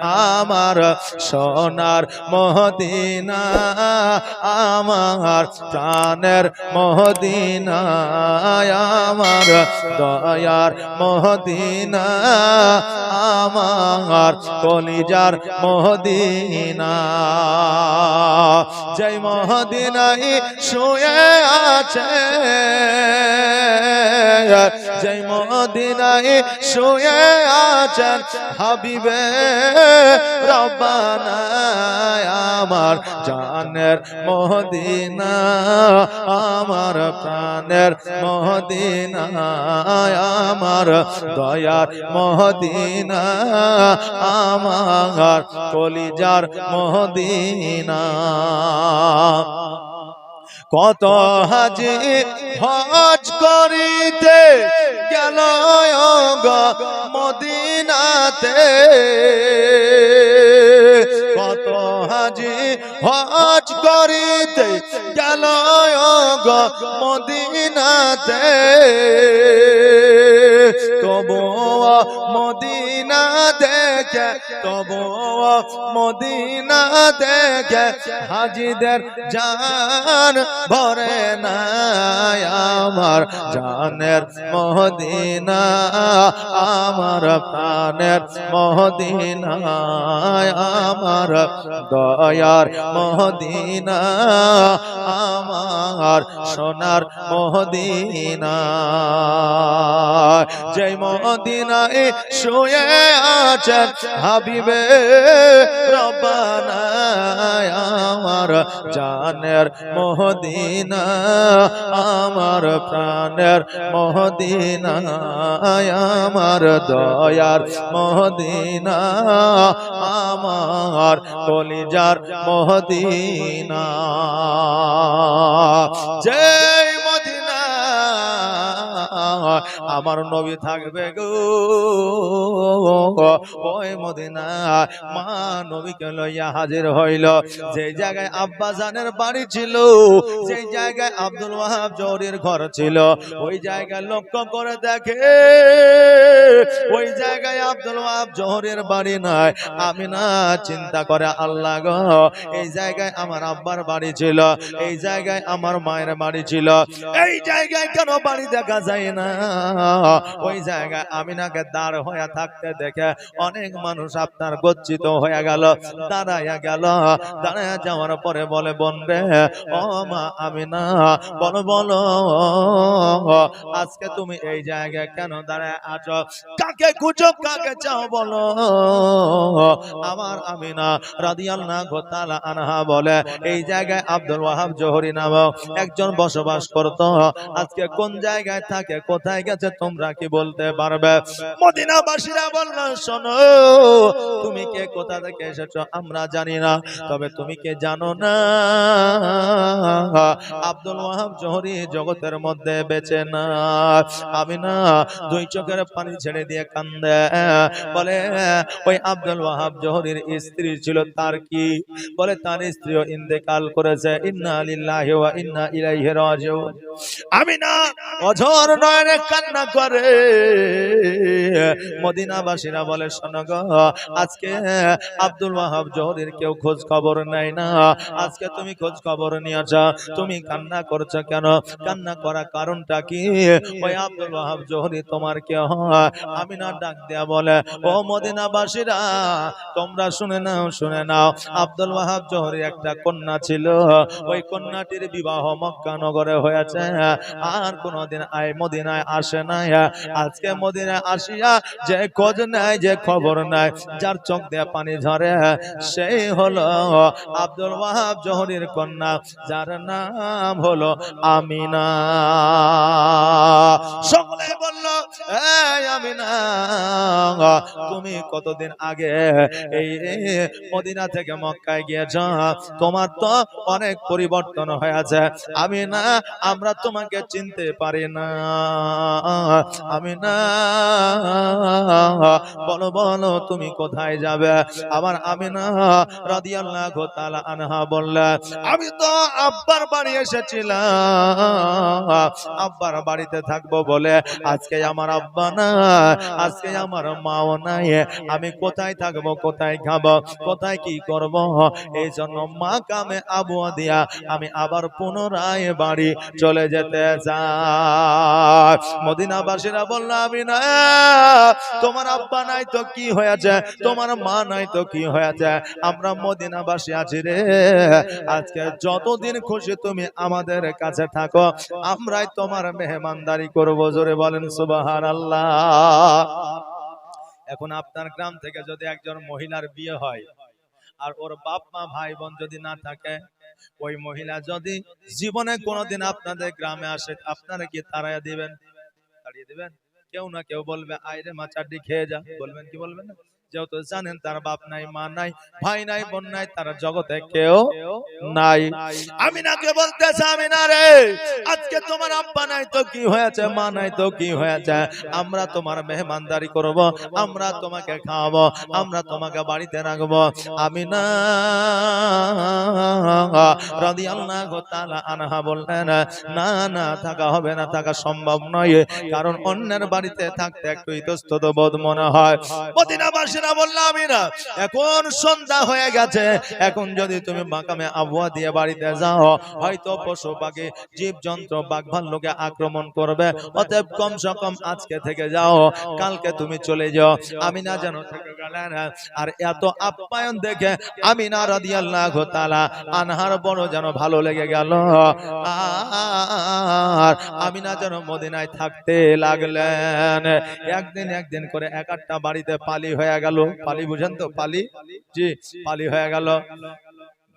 আমার সোনার মহদিনা, আমার প্রাণের মহদিনা, আমার দয়ার মহদিনা, আমার কলিজার মহদিনা। জয় মহদিনাই শুয়ে আছে জয় মদিনায় শুয়ে আছেন হাবিবে রব্বানা আমার জানের মদিনা আমার প্রাণের মদিনা আমার দয়ার মদিনা আমার কলিজার মদিনা। কত হাজি হজ করিতে গেল মদিনাতে। কত হাজ হজ করিতে গেল মদিনাতে। তবুও মদিনা দেখে তবুও মদিনা দেখে হাজিদের জান ভরে না আমার জানের মহদিনা আমার প্রাণের মহদিনা আমার দয়ার মহদিনা আমার সোনার মহদিনা জয় মদিনায় শুয়ে আছেন হাবিবে রব্বানা আমার জানের মহদিনা আমার প্রাণের মহদিনা আমার দয়ার মহদিনা আমার কলিজার মহদিনা জয় আমার নবী থাকবে হাজির হইল। যে জায়গায় আব্বা জানের বাড়ি ছিল যে জায়গায় আব্দুল ওয়াহাব জৌরির ঘর ছিল। ওই জায়গায় লক্ষ্য করে দেখে, ওই জায়গায় আব্দুল ওয়াহাব জহরের বাড়ি নাই। আমি না চিন্তা করে, আল্লাহ গো, এই জায়গায় আমার আব্বার বাড়ি ছিল, এই জায়গায় আমার মায়ের বাড়ি ছিল। এই জায়গায় কেন বাড়ি দেখা যায় না? ওই জায়গায় আমিনাকে দাঁড় হয়ে থাকতে দেখে অনেক মানুষ আপনার গচ্ছিত হয়ে গেল, দাঁড়াইয়া গেল। দাঁড়াইয়া যাওয়ার পরে বলে, বোন রে, ও মা আমিনা, বলো বলো, আজকে তুমি এই জায়গায় কেন দাঁড়ায় আছো? কাকে খুঁজো, কাকে চাও বলো? আমার আমিনা রাদিয়াল্লাহু তাআলা আনহা বলে, এই জায়গায় আব্দুল ওয়াহাব জোহরি নামক একজন বসবাস করত। আজকে কোন জায়গায় থাকে, কোথায় গেছে তোমরা কি বলতে পারবে? মদিনাবাসীরা বলল, শোনো, তুমি কে কোথা থেকে এসেছ? আমরা জানি না। তবে তুমি কে জানো না? আব্দুল ওয়াহাব জোহরি জগতের মধ্যে বেঁচে না। আমি না দুই চোখের পানি ছেড়ে দিয়ে কান্দে। বলে, ওই আব্দুল ওয়াহাব জোহরির স্ত্রী ছিল, তার কি? বলে, তার স্ত্রীও ইন্তেকাল করেছে। ইন্না লিল্লাহি ওয়া ইন্না ইলাইহি রাজিউন। আমি না অঝর নয়নে কান্না করে। মদিনাবাসীরা বলে, শোনো গো, আজকে আব্দুল ওয়াহাব জোহরির কেউ খোঁজ খবর নেয় না। আজকে তুমি খোঁজ খবর নিয়েছ। তুমি কান্না করছ কেন? কান্না করার কারণটা কি? ওই আব্দুল ওয়াহাব জোহরি, তোমার কে আমি না ডাক দেয়া বলে, ও মদিনাবাসীরা, তোমরা শুনে নাও শুনে নাও। আব্দুল ওয়াহাব জোহরি একটা কন্যা ছিল। ওই কন্যাটির বিবাহ মক্কা নগরে হয়েছে। আর কোনোদিন আয় মদিনায় আসে নাই। আজকে মদিনায় আসিয়া যে খোঁজ নেয়, যে খবর নেয়, যার চোখ দিয়ে পানি ঝরে, সেই হলো আব্দুল ওয়াহাব জোহরির কন্যা। যার নাম হলো আমিনা। সকলে বলল তুমি কতদিন আগে এই মদিনা থেকে মক্কায় গিয়েছ? তোমার তো অনেক পরিবর্তন হয়েছে। আমি না আমরা তোমাকে চিনতে পারি না। আমি না বলো বলো, তুমি কোথায় যাবে? আমার আমি না রাদিয়াল্লাহু তাআলা আনহা বললে, আমি তো আব্বার বাড়ি এসেছিলাম। আব্বার বাড়িতে থাকব বলে আজকে আমার আজকে আমার মাও নাই, আমি কোথায় থাকব, কোথায় খাব, কোথায় কি করব? এই জন্য মা কামে আবুয়া দিয়া আমি আবার পুনরায় বাড়ি চলে যেতে চাই। মদিনাবাসীরা বলল আমি না তোমার আব্বা নাই তো কি হয়েছে? তোমার মা নাই তো কি হয়েছে? আমরা মদিনাবাসী আছি রে। আজকে যতদিন খুশি তুমি আমাদের কাছে থাকো, আমরাই তোমার মেহমানদারি করব। জোরে বলেন সুবাহান এখন আপনার গ্রাম থেকে যদি একজন মহিলার বিয়ে হয় আর ওর বাপ মা, ভাই বোন যদি না থাকে, ওই মহিলা যদি জীবনে কোনোদিন আপনাদের গ্রামে আসে, আপনারা কি তাড়াইয়া দিবেন। তাড়িয়ে দিবেন? কেউ না কেউ বলবে আইরে মা চারটি খেয়ে যা। বলবেন কি বলবেন না? যেহেতু জানেন তার বাপ নাই মা নাই ভাই নাই বোন নাই তার জগতে কেউ নাই। আমি না কে বলতেছে আমি না রে। আজকে তোমার আব্বা নাই তো কি হয়েছে মা নাই তো কি হয়েছে? আমরা তোমার মেহমানদারি করব আমরা তোমাকে খাওয়াবো আমরা তোমাকে বাড়িতে রাখব। আমি না রাদিয়াল্লাহু তাআলা আনহা বললেন না না থাকা হবে না থাকা সম্ভব নয়। কারণ অন্যের বাড়িতে থাকতে একটু ইতস্তত বোধ মনে হয়। মদিনাবাসীরা বলল আমি না। এখন সন্ধ্যা হয়ে গেছে। এখন যদি তুমি মাকামে আবহাওয়া দিয়ে বাড়িতে যাও, হয়তো পশু পাখি জীব জন্তু বাঘ ভাল্লুকে আক্রমণ করবে। অতএব কমসে কম আজকে থেকে যাও, কালকে তুমি চলে যাও। আমি না যেন থেকে আর এত আপ্যায়ন দেখে আমি না রাদিয়াল্লাহু তাআলা আনহার বড় যেন ভালো লেগে গেল। আর আমি না যেন মদিনায় থাকতে লাগলেন। একদিন একদিন করে এক একটা বাড়িতে পালি হয়ে গেল। পালি বুঝেন তো পালি? জি পালি হয়ে গেল।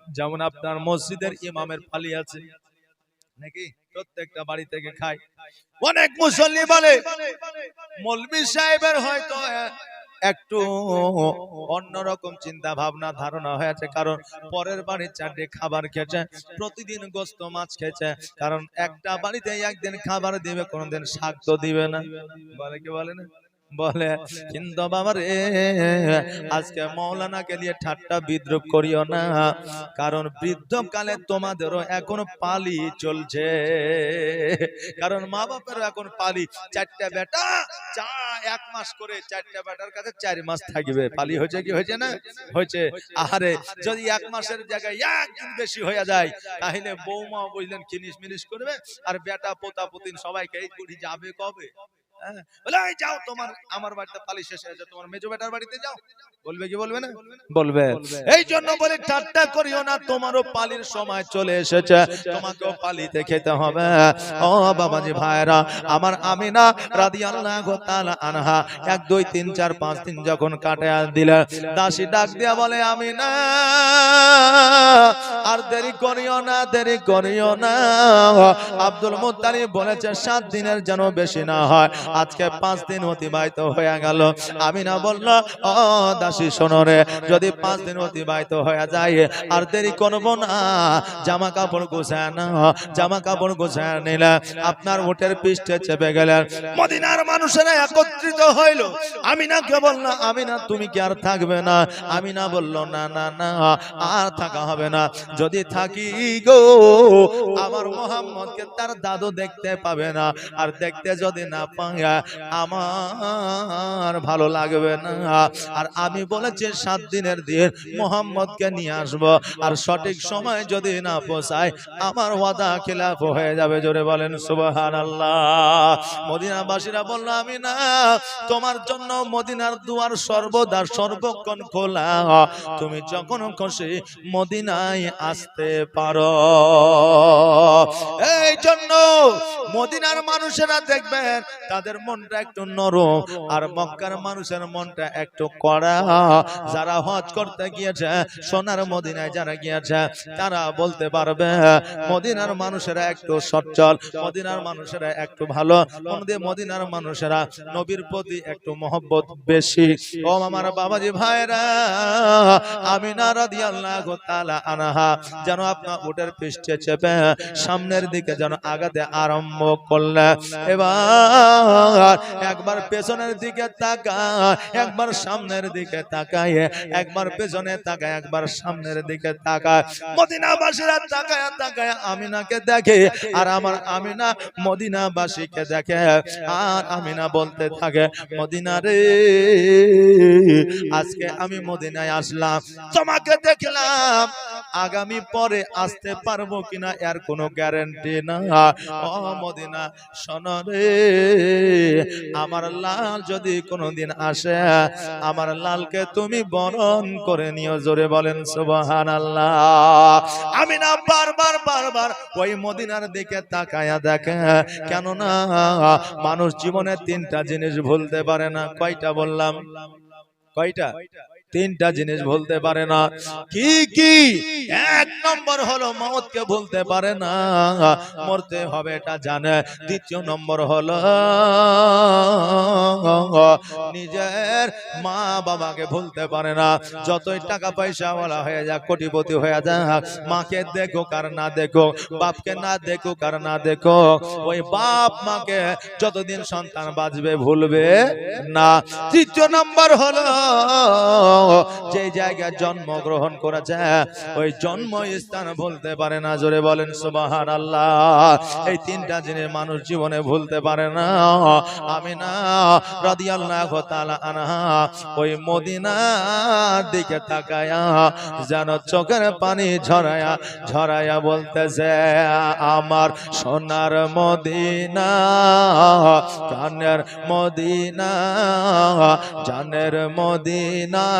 যেমন আপনার মসজিদের ইমামের পালি আছে। নাকি? প্রত্যেকটা বাড়ি থেকে খায়। অনেক মুসল্লি বলে মৌলবি সাহেবের হয়তো একটু অন্যরকম চিন্তা ভাবনা ধারণা হয়েছে কারণ পরের বাড়ির চারটে খাবার খেয়েছে প্রতিদিন গোস্ত মাছ খেয়েছে কারণ একটা বাড়িতে একদিন খাবার দিবে কোনোদিন শাক তো দিবে না। বলে কি বলে না? বলে কিন্তু বাবা রে আজকে মৌলানাকে নিয়ে ঠাট্টা বিদ্রুপ করিও না, কারণ বৃদ্ধকালে তোমাদেরও এখন পালি চলছে। কারণ মা বাপেরও এখন পালি, চারটা বেটা, চা এক মাস করে চারটা বেটার কাছে চার মাস থাকবে। পালি হয়েছে কি হয়েছে না? হয়েছে। আরে যদি এক মাসের জায়গায় একদিন বেশি হয়ে যায়, তাহলে বৌমা বুঝলেন কিনিস মিনিস করবে? আর বেটা পোতা পুতিন সবাইকে, এই যাবে কবে? বলে, যাও তোমার আমার বাড়িতে পালি শেষ হয়েছে তোমার মেজো বেটার বাড়িতে যাও। বলবে কি বলবে না? বলবে। এই জন্য বলে ঠাট্টা করিও না তোমারও পালির সময় চলে এসেছে তোমাকেও পালিতে খেতে হবে। ও বাবাজি ভাইরা আমার আমিনা রাদিয়াল্লাহু তাআলা আনহা এক দুই তিন চার পাঁচ দিন যখন কাটে দিলে দাসী ডাক দিয়া বলে আমিনা আর দেরি করিও না দেরি করিও না। আব্দুল মুত্তালিব বলেছে সাত দিনের যেন বেশি না হয়। আজকে পাঁচ দিন অতিবাহিত হয়ে গেল। আমি না বলল, ও দাসী, শোনো রে, যদি পাঁচ দিন অতিবাহিত হয়ে যায়, আর দেরি করব না। জামা কাপড় গোছায় না জামা কাপড় গোছায় নিলে আপনার উটের পৃষ্ঠে চেপে গেলেন। মদিনার মানুষেরা একত্রিত হইল। আমিনা কে বলল, আমিনা, তুমি কি আর থাকবে না? আমি না বলল, না না না, আর থাকা হবে না। যদি থাকি গো, আমার মোহাম্মদকে তার দাদু দেখতে পাবে না। আর দেখতে যদি না পায় আমার ভালো লাগবে না। আর আমি বলেছি, সাত দিনের দিন মোহাম্মদকে নিয়ে আসব। আর সঠিক সময় যদি না পোষায় আমার ওয়াদা খিলাফ হয়ে যাবে। জোরে বলেন সুবাহান আল্লাহ মদিনাবাসীরা বলল, আমি না, তোমার জন্য মদিনার দুয়ার সর্বদা সর্বক্ষণ খোলা। তুমি যখন খুশি মদিনায় আসতে পারো। এই জন্য মদিনার মানুষেরা দেখবেন, তাদের মনটা একটু নরম, আর মক্কার মানুষের মনটা একটু কড়া। যারা হজ করতে গিয়েছে, সোনার মদিনায় যারা গিয়েছে, তারা বলতে পারবে, মদিনার মানুষেরা একটু সচ্ছল, মদিনার মানুষেরা একটু ভালো। মদিনার মানুষেরা নবীর প্রতি একটু মহব্বত বেশি। ও আমার বাবাজি ভাইরা আমি না রাদিয়াল্লাহু তাআলা আনহা, যেন আপনার উটের পৃষ্ঠে চেপে সামনের দিকে যেন আগাতে আরম্ভ করলে। এবার একবার পেছনের দিকে তাকা একবার সামনের দিকে তাকায় একবার পেছনে তাকায় একবার সামনের দিকে তাকায়। মদিনাবাসীরা তাকায় তাকায় আমিনাকে দেখে আর আমার আমিনা মদিনাবাসীকে দেখে আর আমিনা বলতে থাকে মদিনা রে আজকে আমি মদিনায় আসলাম তোমাকে দেখলাম আগামী পরে আসতে পারব কিনা এর কোনো গ্যারান্টি না। ও মদিনা শোনো রে আমার লাল যদি কোনোদিন আসে, আমার লালকে তুমি বরণ করে নিও, জোরে বলেন সুবহান আল্লাহ আমি না বারবার বারবার ওই মদিনার দিকে তাকায়া দেখে, কেননা মানুষ জীবনে তিনটা জিনিস ভুলতে পারে না। কয়টা বললাম? কয়টা? তিনটা জিনিস ভুলতে পারে না। কি কি? এক নম্বর হলো মৌতকে ভুলতে পারে না। মরতে হবে এটা জানে। দ্বিতীয় নম্বর হলো নিজের মা বাবাকে ভুলতে পারে না। যতই টাকা পয়সা বলা হয়ে যাক কোটিপতি হয়ে যাক মাকে দেখো কার না দেখো বাপকে না দেখো কার না দেখো ওই বাপ মাকে যতদিন সন্তান বাঁচবে ভুলবে না। তৃতীয় নম্বর হলো যে জায়গায় জন্মগ্রহণ করেছে, ওই জন্ম স্থান ভুলতে পারে না, জোরে বলেন সুবাহান আল্লাহ এই তিনটা জিনিস মানুষ জীবনে ভুলতে পারে না। আমি না রাদিয়াল্লাহু তাআলা আনহা, ওই মদিনার দিকে তাকায়া যেন চোখের পানি ঝরায়া ঝরায়া বলতেছে, আমার সোনার মদিনা কানের মদিনা, জানের মদিনা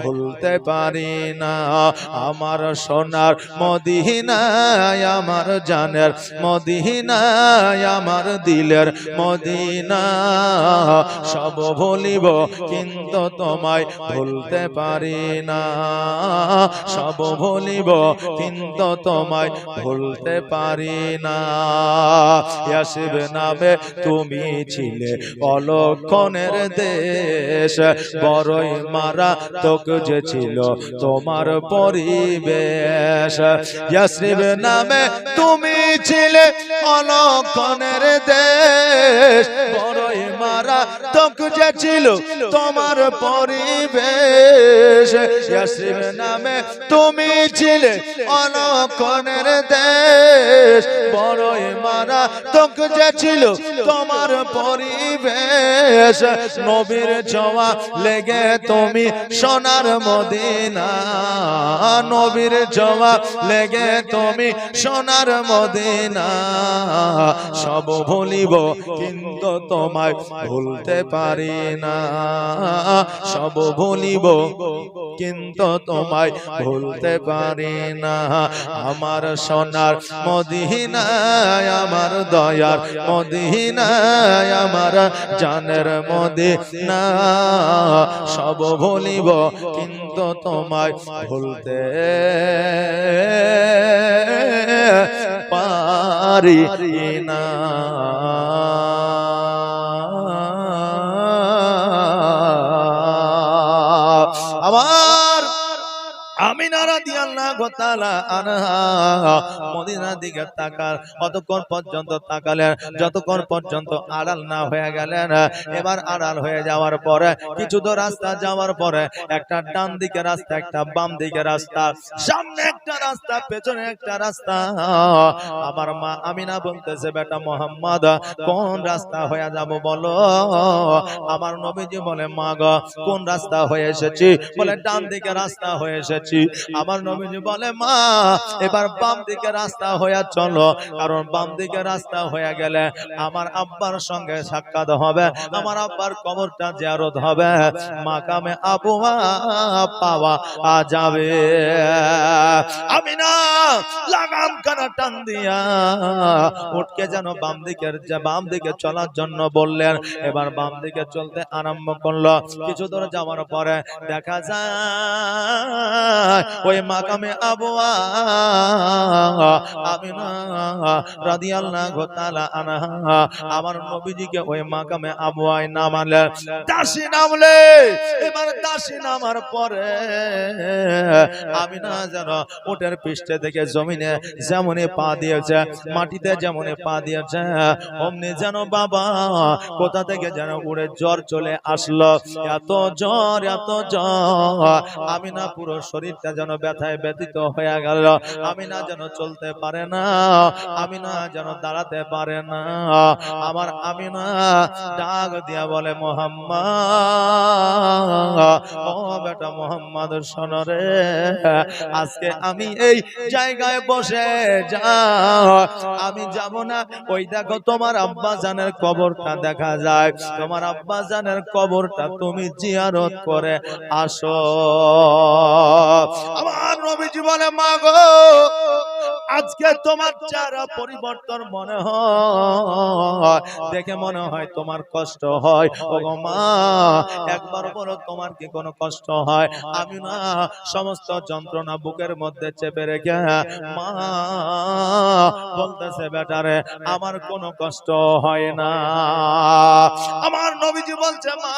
ভুলতে পারি না। আমার সোনার মদিনায়, আমার জানের মদিনায়, আমার দিলের মদিনা সব ভুলিব, কিন্তু তোমায় ভুলতে পারি না। সব ভুলিব, কিন্তু তোমায় ভুলতে পারি না। ইয়াসিব নামে তুমি ছিলে অলক্ষণের দেশ, বড়ই মারা তোক যে ছিল তোমার পরিবেশ। ইয়াসরিব নামে তুমি ছিলে অলক্ষণের দেশ। বড়ই মারা তোক যে ছিল তোমার পরিবেশ। ইয়াসরিব নামে তুমি ছিলে অলক্ষণের দেশ। বড়ই মারা তোক যে ছিল তোমার পরিবেশ। নবীর জওয়া লেগে তুমি সোনার মদিনা। নবীর জওয়া লেগে তুমি সোনার মদিনা। সব ভুলিব কিন্তু তোমায় ভুলতে পারি না। সব ভুলিব কিন্তু তোমায় ভুলতে পারি না। আমার সোনার মদিনায় আমার দয়ার মদিনায় আমার জানের মদিনা। সব ভুলিব কিন্তু তোমায় ভুলতে পারি না। তাআলা পর্যন্ত যতক্ষণ পর্যন্ত আড়াল না হয়ে এবার আড়াল হয়ে যাওয়ার পরে কিছু তো রাস্তা যাওয়ার পরে একটা ডান দিকে রাস্তা, একটা বাম দিকে রাস্তা, সামনে একটা রাস্তা, পেছনে একটা রাস্তা। আমার মা আমিনা বলতেছে, বেটা মোহাম্মদ, কোন রাস্তা হয়ে যাব বলো? আমার নবীজি বলে, মা কোন রাস্তা হয়ে এসেছি? বলে, ডান দিকে রাস্তা হয়ে এসেছি। আমার নবীজি বলে মা, এবার বাম দিকে রাস্তা চলো। কারণ বাম দিকে রাস্তা গেলে আমার আব্বার সঙ্গে সাক্ষাৎ হবে, আমার আব্বার কবরটা হবে। মাকামে পাওয়া যাবে। আমি না লাগাম কানা টান দিয়া উঠকে যেন বাম দিকের বাম দিকে চলার জন্য বললেন। এবার বাম দিকে চলতে আরম্ভ করল। কিছু দূর যাওয়ার পরে দেখা যায়, ওই মাকামে উটের পৃষ্ঠে থেকে জমিনে যেমনই পা দিয়েছে, মাটিতে যেমনই পা দিয়েছে, অমনি যেন বাবা কোথা থেকে যেন উড়ে জ্বর চলে আসলো। এত জ্বর এত জ্বর আমি না পুরো শরীরটা যেন ব্যথায় ব্যথিত হয়ে গেল। আমি না যেন চলতে পারে না, আমি না যেন দাঁড়াতে পারে না। আমার আমি না ডাক দিয়া বলে, মোহাম্মদ, ও বেটা মোহাম্মদ শোনরে আজকে আমি এই জায়গায় বসে যা আমি যাব না, ওই দেখো তোমার আব্বা জানের কবরটা দেখা যায়। তোমার আব্বা জানের কবরটা তুমি জিয়ারত করে আসো। আমার নবীজি বলে মা গো আজকে তোমার চেহারা পরিবর্তন মনে হয়। দেখে মনে হয় তোমার কষ্ট হয়। ও মা, একবার বলো তোমার কি কোনো কষ্ট হয়? আমি না সমস্ত যন্ত্রণা বুকের মধ্যে চেপে রেখে, মা বলতেছে বেটারে আমার কোনো কষ্ট হয় না। আমার নবীজি বলছে, মা,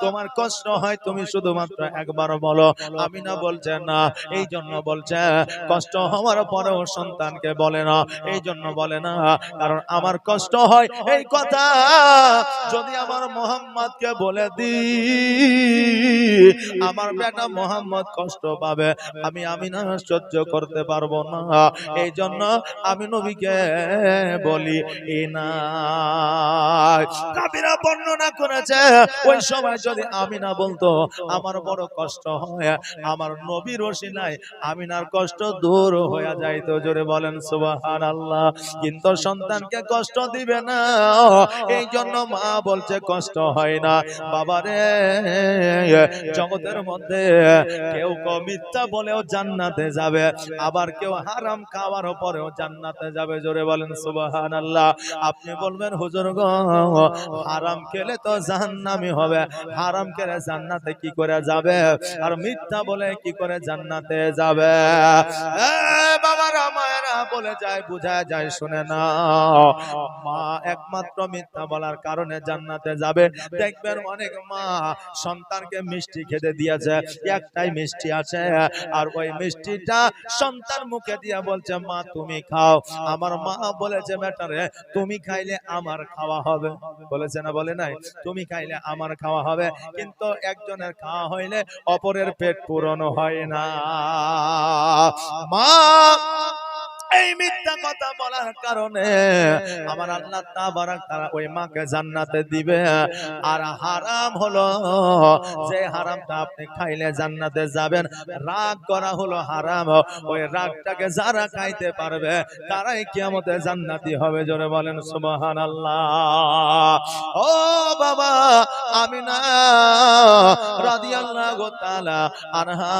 তোমার কষ্ট হয়, তুমি শুধুমাত্র একবার বলো। আমি না বলছে, না। এই জন্য বলছে, কষ্ট হওয়ার পরেও সন্তানকে বলে না এই জন্য বলে না, কারণ আমার কষ্ট হয় এই কথা। যদি আমার মোহাম্মদকে বলে দি, আমার বেটা মোহাম্মদ কষ্ট পাবে, আমি আমি না সহ্য করতে পারব না। এই জন্য আমি নবীকে বলি, এ না। কাবিরা বর্ণনা করেছে, ওই সময় যদি আমি না বলতো, আমার বড় কষ্ট হয়, আমার নবীর নাই আমিনার কষ্ট দূর হয়ে যাইতো। জোরে বলেন সুবাহান আল্লাহ কিন্তু সন্তানকে কষ্ট দিবে না। এই জন্য মা বলছে, কষ্ট হয় না। বাবারে, জগতের মধ্যে কেউ মিথ্যা বলেও জান্নাতে যাবে। আবার কেউ হারাম খাওয়ার পরেও জান্নাতে যাবে। জোরে বলেন সুবাহান আল্লাহ আপনি বলবেন, হুজুর গো, হারাম খেলে তো জাহান্নামি হবে। হারাম খেলে জান্নাতে কি করে যাবে? আর মিথ্যা বলে কি করে জান্নাতে যাবে? বাবারা বলে যায় বুঝা যায়, শুনে না মা একমাত্র মিথ্যা বলার কারণে জান্নাতে যাবে। দেখবেন অনেক মা সন্তানকে মিষ্টি খেতে দিয়েছে, একটাই মিষ্টি আছে। আর ওই মিষ্টিটা সন্তান মুখে দিয়ে বলছে, মা, তুমি খাও। আমার মা বলেছে বেটারে তুমি খাইলে আমার খাওয়া হবে। বলেছে না, বলে নাই? তুমি খাইলে আমার খাওয়া হবে। কিন্তু একজনের খাওয়া হইলে অপরের পেট পূরণ হয় না। মা এই মিথ্যা কথা বলার কারণে আমার আল্লাহ তাআলা ওই মাকে জান্নাতে দিবে। আর হারাম হলো যে হারামটা আপনি খাইলে জান্নাতে যাবেন। রাগ করা হলো হারাম। ওই রাগটাকে যারা খাইতে পারবে, তারাই কিয়ামতে জান্নাতি হবে। জোরে বলেন, সুবহানাল্লাহ। ও বাবা আমি না রাদিয়াল্লাহু তাআলা আনহা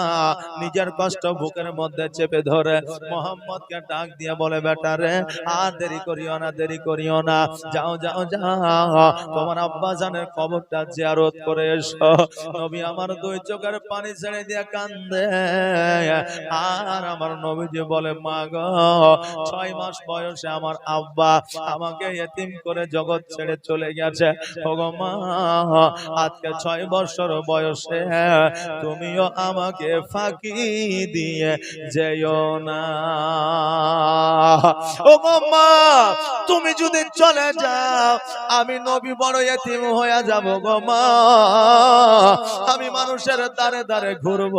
নিজের কষ্ট বুকের মধ্যে চেপে ধরে মোহাম্মদকে ডাক দিয়ে বলে বেটারে আর দেরি করিও না, দেরি করিও না। যাও যাও যাও। তোমার আব্বা জানের কবরটা জিয়ারত করে এসো। নবী আমার দুই চোখের পানি ছেড়ে দিয়ে কান্দে। আর আমার নবীজি বলে, মা গো, ছয় মাস বয়সে আমার আব্বা আমাকে এতিম করে জগৎ ছেড়ে চলে গেছে। ওগো মা, আজকে ছয় বছর বয়সে তুমিও আমাকে ফাঁকি দিয়ে যেও না। ও মা তুমি যদি চলে যাও, আমি নবী বড় এতিম হয়ে যাব গো মা। আমি মানুষের দ্বারে দ্বারে ঘুরব।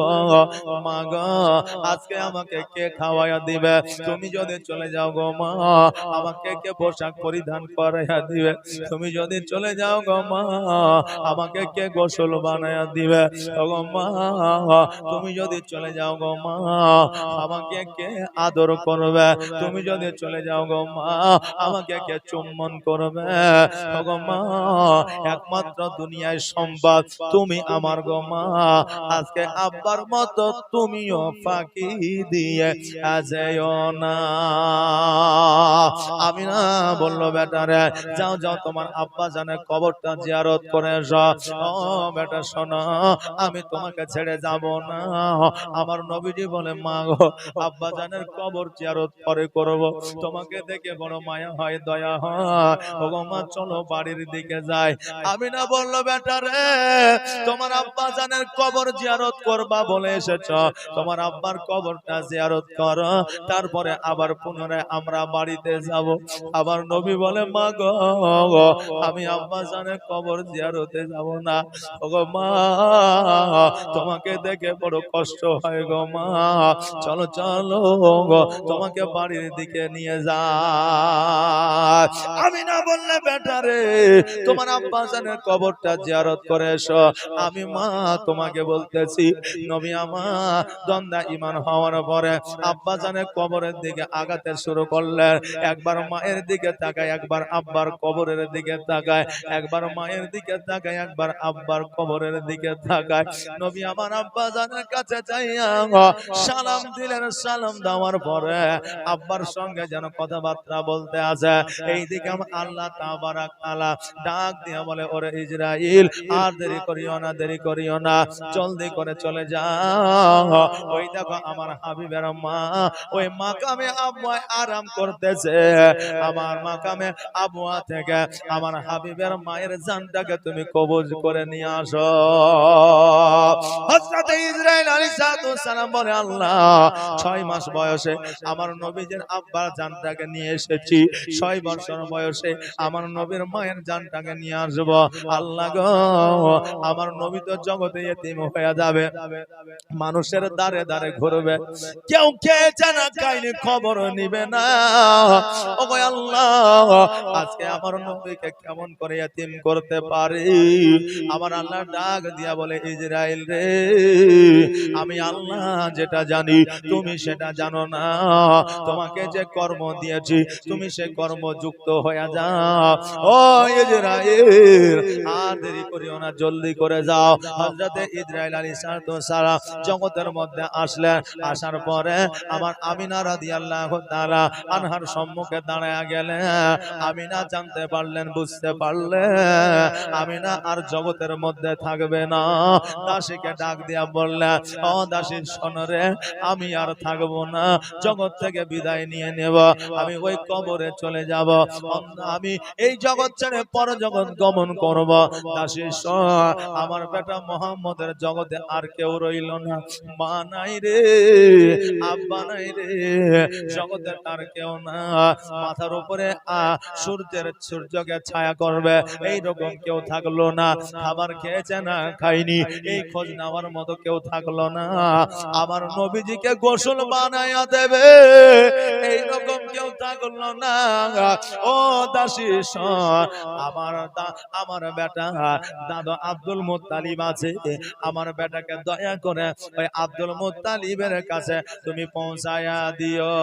মা গো, আজকে আমাকে কে খাওয়াইয়া দিবে? তুমি যদি চলে যাও গো মা, আমাকে কে পোশাক পরিধান করাইয়া দিবে? তুমি যদি চলে যাও গো মা, আমাকে কে গোসল বানায়া দিবে? ওগো মা, তুমি যদি চলে যাও গো মা, আমাকে কে আদর করবে? তুমি যদি চলে যাও গো মা আমাকে কে চুম্বন করবে। ওগো মা একমাত্র দুনিয়ায় সম্পদ তুমি আমার গো মা। আজকে আব্বার মতো তুমিও ফাঁকি দিয়ে যেও না। আমি না বলল বেটারে যাও যাও তোমার আব্বা জানে কবরটা জিয়ারত করে ও বেটা শোনো আমি তোমাকে ছেড়ে যাব না। আমার নবীজি বলে মা গো আব্বা জানের কবর জিয়ারত পরে করব। তোমাকে দেখে বড় মায়া হয়, দয়া হয়। মা, চলো বাড়ির দিকে যাই। আমি না বলল বেটারে তোমার আব্বা জানের কবর জিয়ারত করবা বলে এসেছ। তোমার আব্বার কবরটা জিয়ারত করো। তারপরে আবার পুনরায় আমরা বাড়িতে যাব। আবার নবী বলে, মা গো, আমি আব্বা জানের কবর জিয়ারতে যাব না। ও গো মা, তোমাকে দেখে বড় কষ্ট হয় গো মা। চলো চলো গো, তোমাকে বাড়ির দিকে নিয়ে যা। আমি না বললে বেটারে তোমার আব্বা জানের কবরটা জিয়ারত করে এসো। আমি মা তোমাকে বলতেছি নবী আমার দন্দা ইমান হওয়ার পরে আব্বা জানের কবরের দিকে আগাতে শুরু করলেন। একবার মায়ের দিকে তাকায় একবার আব্বার কবরের দিকে তাকায়। একবার মায়ের দিকে তাকায় একবার আব্বার কবরের দিকে তাকায়। নবী আমার আব্বা জানের কাছে চাইয়া সালাম দিলেন সালাম দেওয়ার পরে আব্বার সঙ্গে যেন কথাবার্তা বলতে আছে এইদিকে আল্লাহ তাবারাক তাআলা ডাক দিয়ে বলে, ওরে ইসরাইল আর দেরি করিও না, দেরি করিও না, জলদি করে চলে যাও। ওই দেখো আমার হাবিবের মা, ওই মাকামে আব্বা আরাম করতেছে। আমার মাকামে আবুয়া থেকে আমার হাবিবের মায়ের জানটাকে তুমি কবজ করে নিয়ে আসো। হযরত ইসরাইল আলাইহিস সালাম বলে, আল্লাহ, ছয় মাস বয়সে আমার নবীজের আব্বার জানটাকে নিয়ে এসেছি। ছয় বছর বয়সে আমার নবীর মায়ের জানটাকে নিয়ে আসব। আল্লাহ আমার নবী তো জগতে এতিম হয়ে যাবে। মানুষের দ্বারে দ্বারে ঘুরবে। কেউ কে জানা কাইনি খবর নিবে না। ও আল্লাহ, আজকে আমার নবীকে কেমন করে এতিম করতে পারি? আমার আল্লাহ ডাক দিয়া বলে ইসরাইল রে, আমি আল্লাহ যেটা জানি, তুমি সেটা জানো না। তোমাকে যে কর্ম দিয়েছি তুমি সে কর্ম যুক্ত হয়ে যাও। ও ইসরাইল আর দেরি করিও না জলদি করে যাও। হযরতে ইসরাইল আলাইহিস সালাম জগতের মধ্যে আসলেন আসার পরে আমার আমিনা রাদিয়াল্লাহু তাআলা আনহার সম্মুখে দাঁড়ায় গেলেন। আমিনা জানতে পারলেন বুঝতে পারলেন। আমিনা আর জগতের মধ্যে থাকবে না। দাসীকে ডাক দিয়া বললেন ও দাসী শোনরে আমি আর থাকব না। জগৎ থেকে বিদায় নিয়ে নেব। আমি ওই কবরে চলে যাব। আমি এই জগৎ ছেড়ে পর জগৎ গমন করব। দাসী আমার বেটা মোহাম্মদের জগতে আর কেউ রইল না। মা নাই রে, আব্বা নাই রে, জগতে আর কেউ না। মাথার উপরে আ, সূর্যের সূর্যকে ছায়া করবে। এই রকম কেউ থাকল না। খাবার খেয়েছে না খাইনি এই খোঁজ নেওয়ার মতো কেউ থাকল না। আমার নবীজিকে গোসল বানায়া দেবে। এই রকম কেউ না। ও আমার আমার বেটা দাদা আব্দুল মুত্তালিব আছে। আমার বেটাকে দয়া করে ওই আব্দুল মুত্তালিবের কাছে তুমি পৌঁছায়া দিও।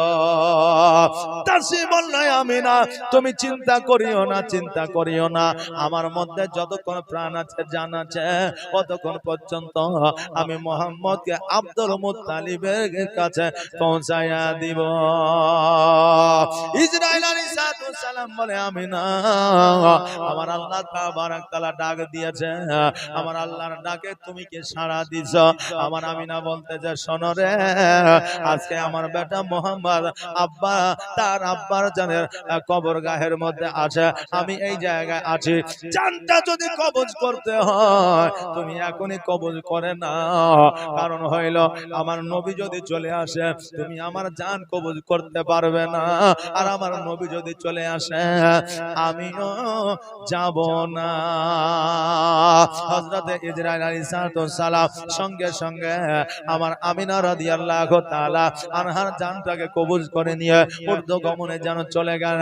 বলল আমি না। তুমি চিন্তা করিও না, চিন্তা করিও না। আমার মধ্যে যতক্ষণ প্রাণ আছে, জান আছে, ততক্ষণ পর্যন্ত আমি মোহাম্মদকে আব্দুল মুত্তালিবের কাছে পৌঁছায়া দিব। الله সালাম বলে আমি না আমার আল্লাহ ডাক দিয়েছে। আমার আল্লাহর ডাকে তুমি কি সাড়া দিছ? আমার আমিনা বলতে যে, শোনো রে, আজকে আমার বেটা মোহাম্মদ আব্বা, তার আব্বার জানের কবর গাহের মধ্যে আছে। আমি এই জায়গায় আছি। জানটা যদি কবজ করতে হয়, তুমি এখনই কবজ করে না কারণ হইল, আমার নবী যদি চলে আসে, তুমি আমার জান কবজ করতে পারবে না। আর আমার নবী যদি চলে আসে, আমিও যাব না। হজরতে ইজরায়েল আলাইহিস সালাম সঙ্গে সঙ্গে আমার আমিনা রাদিয়াল্লাহু তাআলা আনহার জানটাকে কবুজ করে নিয়ে উর্ধ গমনে যেন চলে গেল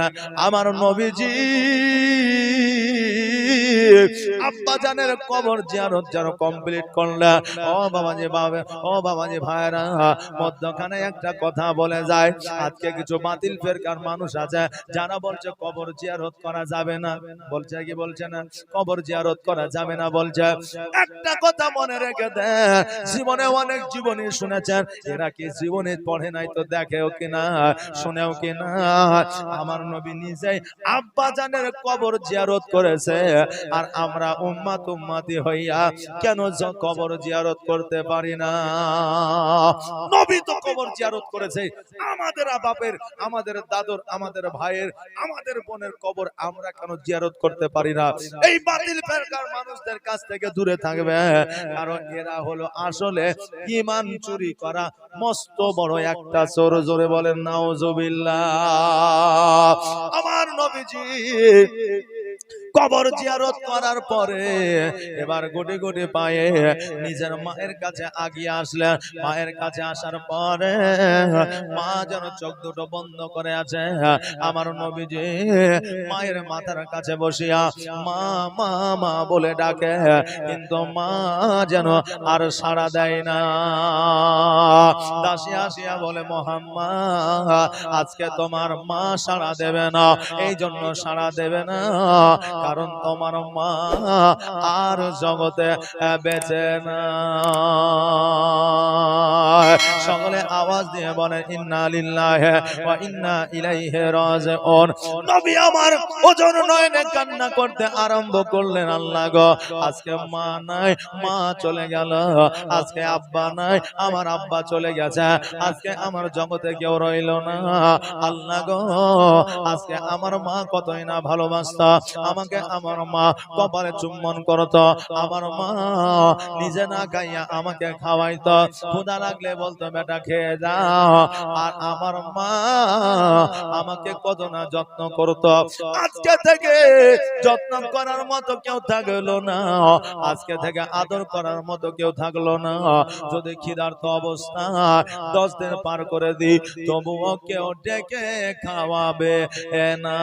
আমার নবীজি আব্বা জানের কবর জিয়ারত যেন কমপ্লিট করলে। ও বাবা যে বাবা, ও বাবা যে ভাইরা মধ্যখানে একটা কথা বলে যায়, আজকে কিছু বাতিল ফেরকার মানুষ আছে, যারা বলছে কবর জিয়ারত করা যাবে না। বলছে কি বলছে না? কবর জিয়ারত করা যাবে না বলছে। একটা কথা মনে রেখে দে, জীবনে অনেক জীবনী শুনেছেন, এরা কি জীবনে পড়ে নাই তো দেখেও কিনা? শুনেও কিনা? আমার নবী নিজেই আব্বা জানের কবর জিয়ারত করেছে, আর আমরা উম্মাত উম্মাতি হইয়া কেন কবর জিয়ারত করতে পারি না? নবী তো কবর জিয়ারত করেছে। আমাদের বাপের আমাদের দাদর, আমাদের ভাইয়ের, আমাদের বোনের কবর আমরা কেন জিয়ারত করতে পারি না? এই বাতিল ফেরকার মানুষদের কাছ থেকে দূরে থাকবে, কারণ এরা হলো আসলে ইমান চুরি করা মস্ত বড় একটা চোর। জোরে বলেন, নাউজুবিল্লাহ। আমার নবীজি কবর জিয়ারত করার পরে এবার গোটে গোটে পায়ে নিজের মায়ের কাছে আগিয়ে আসলেন। মায়ের কাছে আসার পরে মা যেন চোখ দুটো বন্ধ করে আছে। আমার নবীজি মায়ের মাথার কাছে বসিয়া, মা মা মা বলে ডাকে। কিন্তু মা যেন আর সাড়া দেয় না। দাসী আসিয়া বলে মোহাম্মা আজকে তোমার মা সাড়া দেবে না। এই জন্য সাড়া দেবে না। কারণ তোমার মা আর জগতে বেঁচে না সকলে আওয়াজ দিয়ে বলেন ইন্না লিল্লাহি ওয়া ইন্না ইলাইহি রাজিউন নবী আমার ওজন নয়নে কান্না করতে আরম্ভ করলেন আল্লাহ গো আজকে মা নাই মা চলে গেল আজকে আব্বা নাই আমার আব্বা চলে গেছে আজকে আমার জগতে কেউ রইল না আল্লাহ গো আজকে আমার মা কতই না ভালোবাসত আমাকে আমার মা কপালে চুম্বন করত আমার মা নিজে না খাইয়া আমাকে খাওয়াইতো। ক্ষুধা লাগলে বলতো বেটা খেয়ে যাও। আর আমার মা আমাকে কত না যত্ন করতো। আজকে থেকে যত্ন করার মতো কেউ থাকল না। আজকে থেকে আদর করার মতো কেউ থাকল না। যদি খিদার্থ অবস্থা দশ দিন পার করে দি তবুও কেউ ডেকে খাওয়াবে না।